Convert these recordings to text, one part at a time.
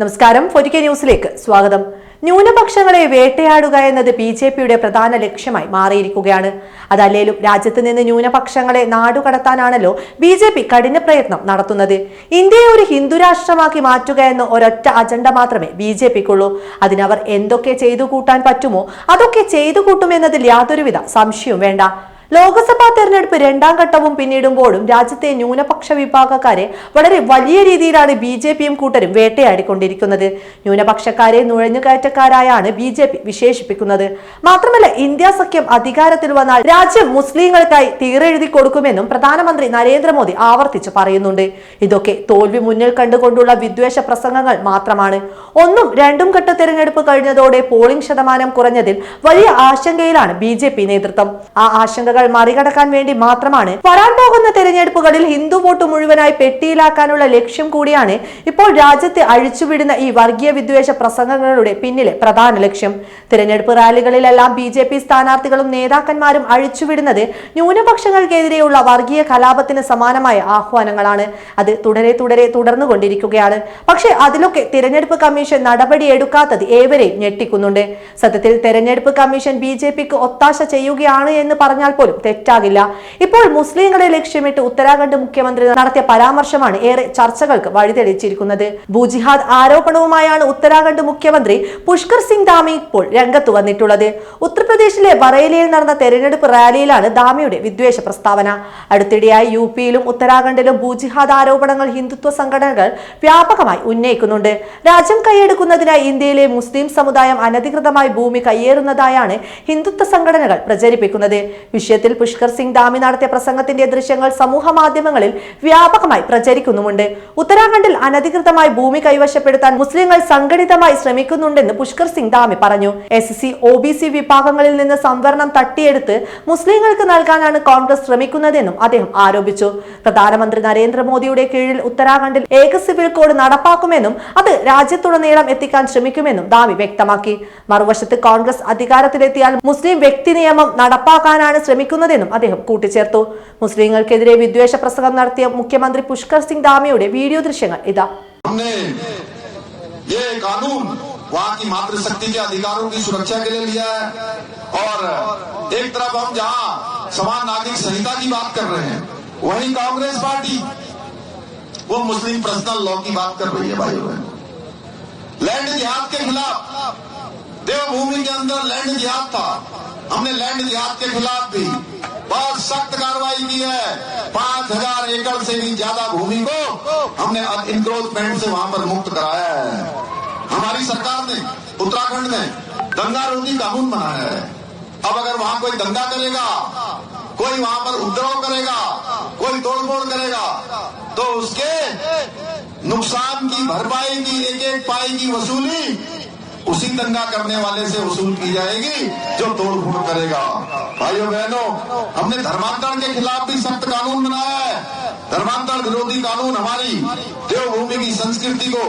നമസ്കാരം. ഫൊരിക്കെ ന്യൂസിലേക്ക് സ്വാഗതം. ന്യൂനപക്ഷങ്ങളെ വേട്ടയാടുക എന്നത് ബി ജെ പിയുടെ പ്രധാന ലക്ഷ്യമായി മാറിയിരിക്കുകയാണ്. അതല്ലേലും രാജ്യത്ത് നിന്ന് ന്യൂനപക്ഷങ്ങളെ നാടുകടത്താനാണല്ലോ ബി ജെ പി കഠിന പ്രയത്നം നടത്തുന്നത്. ഇന്ത്യയെ ഒരു ഹിന്ദു രാഷ്ട്രമാക്കി മാറ്റുക എന്ന ഒരൊറ്റ അജണ്ട മാത്രമേ ബി ജെ പിക്കുള്ളൂ. അതിനവർ എന്തൊക്കെ ചെയ്തു കൂട്ടാൻ പറ്റുമോ അതൊക്കെ ചെയ്തു കൂട്ടുമെന്നതിൽ യാതൊരുവിധ സംശയവും വേണ്ട. ലോക്സഭാ തെരഞ്ഞെടുപ്പ് രണ്ടാം ഘട്ടവും പിന്നിടുമ്പോഴും രാജ്യത്തെ ന്യൂനപക്ഷ വിഭാഗക്കാരെ വളരെ വലിയ രീതിയിലാണ് ബി ജെ പിയും കൂട്ടരും വേട്ടയാടിക്കൊണ്ടിരിക്കുന്നത്. ന്യൂനപക്ഷക്കാരെ നുഴഞ്ഞുകയറ്റക്കാരായാണ് ബി ജെ പി വിശേഷിപ്പിക്കുന്നത്. മാത്രമല്ല ഇന്ത്യ സഖ്യം അധികാരത്തിൽ വന്നാൽ രാജ്യം മുസ്ലിങ്ങൾക്കായി തീരെഴുതി കൊടുക്കുമെന്നും പ്രധാനമന്ത്രി നരേന്ദ്രമോദി ആവർത്തിച്ചു പറയുന്നുണ്ട്. ഇതൊക്കെ തോൽവി മുന്നിൽ കണ്ടുകൊണ്ടുള്ള വിദ്വേഷ പ്രസംഗങ്ങൾ മാത്രമാണ്. ഒന്നും രണ്ടും ഘട്ട തെരഞ്ഞെടുപ്പ് കഴിഞ്ഞതോടെ പോളിംഗ് ശതമാനം കുറഞ്ഞതിൽ വലിയ ആശങ്കയിലാണ് ബി നേതൃത്വം. ആ ആശങ്കകൾ മറികടക്കാൻ വേണ്ടി മാത്രമാണ് വരാൻ പോകുന്ന തെരഞ്ഞെടുപ്പുകളിൽ ഹിന്ദു വോട്ട് മുഴുവനായി പെട്ടിയിലാക്കാനുള്ള ലക്ഷ്യം കൂടിയാണ് ഇപ്പോൾ രാജ്യത്തെ അഴിച്ചുവിടുന്ന ഈ വർഗീയ വിദ്വേഷ പ്രസംഗങ്ങളുടെ പിന്നിലെ പ്രധാന ലക്ഷ്യം. തിരഞ്ഞെടുപ്പ് റാലികളിലെല്ലാം ബി ജെ പി സ്ഥാനാർത്ഥികളും നേതാക്കന്മാരും അഴിച്ചുവിടുന്നത് ന്യൂനപക്ഷങ്ങൾക്കെതിരെയുള്ള വർഗീയ കലാപത്തിന് സമാനമായ ആഹ്വാനങ്ങളാണ്. അത് തുടരെ തുടരെ തുടർന്നുകൊണ്ടിരിക്കുകയാണ്. പക്ഷേ അതിലൊക്കെ തിരഞ്ഞെടുപ്പ് കമ്മീഷൻ നടപടിയെടുക്കാത്തത് ഏവരെയും ഞെട്ടിക്കുന്നുണ്ട്. സത്യത്തിൽ തെരഞ്ഞെടുപ്പ് കമ്മീഷൻ ബി ജെ പിക്ക് ഒത്താശ ചെയ്യുകയാണ് എന്ന് പറഞ്ഞാൽ പോലും തെറ്റാകില്ല. ഇപ്പോൾ മുസ്ലിങ്ങളെ ലക്ഷ്യമിട്ട് ഉത്തരാഖണ്ഡ് മുഖ്യമന്ത്രി നടത്തിയ പരാമർശമാണ് ഏറെ ചർച്ചകൾക്ക് വഴിതെളിച്ചിരിക്കുന്നത്. ഭൂജിഹാദ് ആരോപണവുമായാണ് ഉത്തരാഖണ്ഡ് മുഖ്യമന്ത്രി പുഷ്കർ സിംഗ് ധാമി ഇപ്പോൾ രംഗത്ത് വന്നിട്ടുള്ളത്. ഉത്തർപ്രദേശിലെ ബറേലിയിൽ നടന്ന തെരഞ്ഞെടുപ്പ് റാലിയിലാണ് ധാമിയുടെ വിദ്വേഷ പ്രസ്താവന. അടുത്തിടെയായി യു പിയിലും ഉത്തരാഖണ്ഡിലും ഭൂജിഹാദ് ആരോപണങ്ങൾ ഹിന്ദുത്വ സംഘടനകൾ വ്യാപകമായി ഉന്നയിക്കുന്നുണ്ട്. രാജ്യം കൈയെടുക്കുന്നതിനായി ഇന്ത്യയിലെ മുസ്ലിം സമുദായം അനധികൃതമായി ഭൂമി കയ്യേറുന്നതായാണ് ഹിന്ദുത്വ സംഘടനകൾ പ്രചരിപ്പിക്കുന്നത്. വിഷയത്തിൽ പുഷ്കർ സിംഗ് ദാമി നടത്തിയ പ്രസംഗത്തിന്റെ ദൃശ്യങ്ങൾ സമൂഹ മാധ്യമങ്ങളിൽ വ്യാപകമായി പ്രചരിക്കുന്നുമുണ്ട്. ഉത്തരാഖണ്ഡിൽ അനധികൃതമായി ഭൂമി കൈവശപ്പെടുത്താൻ മുസ്ലിങ്ങൾ സംഘടിതമായി ശ്രമിക്കുന്നുണ്ടെന്ന് പുഷ്കർ സിംഗ് ദാമി പറഞ്ഞു. S C O B C വിഭാഗങ്ങളിൽ നിന്ന് സംവരണം തട്ടിയെടുത്ത് മുസ്ലിങ്ങൾക്ക് നൽകാനാണ് കോൺഗ്രസ് ശ്രമിക്കുന്നതെന്നും അദ്ദേഹം ആരോപിച്ചു. പ്രധാനമന്ത്രി നരേന്ദ്രമോദിയുടെ കീഴിൽ ഉത്തരാഖണ്ഡിൽ ഏക സിവിൽ കോഡ് നടപ്പാക്കുമെന്നും അത് രാജ്യത്തുടനീളം എത്തിക്കാൻ ശ്രമിക്കുമെന്നും ദാമി വ്യക്തമാക്കി. മറുവശത്ത് കോൺഗ്രസ് അധികാരത്തിലെത്തിയാൽ മുസ്ലിം വ്യക്തി നിയമം നടപ്പാക്കാനാണ് ശ്രമിക്കുന്നതെന്നും അദ്ദേഹം കൂട്ടിച്ചേർത്തു മുസ്ലിങ്ങൾക്കെതിരെ വിദ്വേഷ പ്രസംഗം നടത്തിയ മുഖ്യമന്ത്രി പുഷ്കർ സിംഗ് ധാമിയുടെ വീഡിയോ ദൃശ്യങ്ങൾ ഇതാ हमने ये कानून वहाँ की मातृशक्ति के अधिकारों की सुरक्षा के लिए लिया है और एक तरफ हम जहाँ समान नागरिक संहिता की बात कर रहे हैं वहीं कांग्रेस पार्टी वो मुस्लिम पर्सनल लॉ की बात कर रही है भाइयों बहनों लैंड जिहाद के खिलाफ देवभूमि के अंदर लैंड जिहाद था हमने लैंड जिहाद के खिलाफ भी बहुत सख्त कार्रवाई की है। पाँच हज़ार एकड़ से भी ज़्यादा भूमि को हमने इंक्रोचमेंट से वहाँ पर मुक्त कराया है। हमारी सरकार ने, उत्तराखंड में दंगा रोधी कानून बनाया है। अब अगर वहाँ कोई दंगा करेगा, कोई वहाँ पर उपद्रव करेगा, कोई तोड़फोड़ करेगा तो उसके नुकसान की, भरपाई की एक एक पाई की वसूली उसी दंगा करने वाले से वसूल की जाएगी, जो तोड़फोड़ करेगा। भाइयों बहनों, हमने धर्मांतरण के खिलाफ भी सख्त कानून बनाया है। धर्मांतरण विरोधी कानून हमारी देवभूमि की संस्कृति को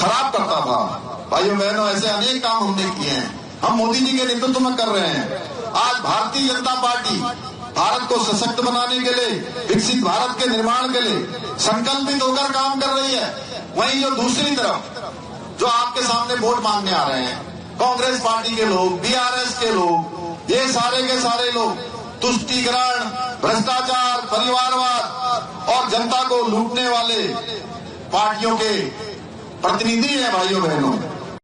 खराब करता था। भाइयों बहनों, ऐसे अनेक काम हमने किए हैं। हम मोदी जी के नेतृत्व में कर रहे हैं। आज भारतीय जनता पार्टी भारत को सशक्त बनाने के लिए, विकसित भारत के निर्माण के लिए संकल्पित होकर काम कर रही है। वहीं जो दूसरी तरफ़ जो आपके सामने वोट मांगने आ रहे हैं, कांग्रेस पार्टी के लोग, बीआरएस के लोग, ये सारे के सारे लोग, तुष्टिकरण, भ्रष्टाचार, परिवारवाद और जनता को लूटने वाले पार्टियों के प्रतिनिधि हैं भाइयों बहनों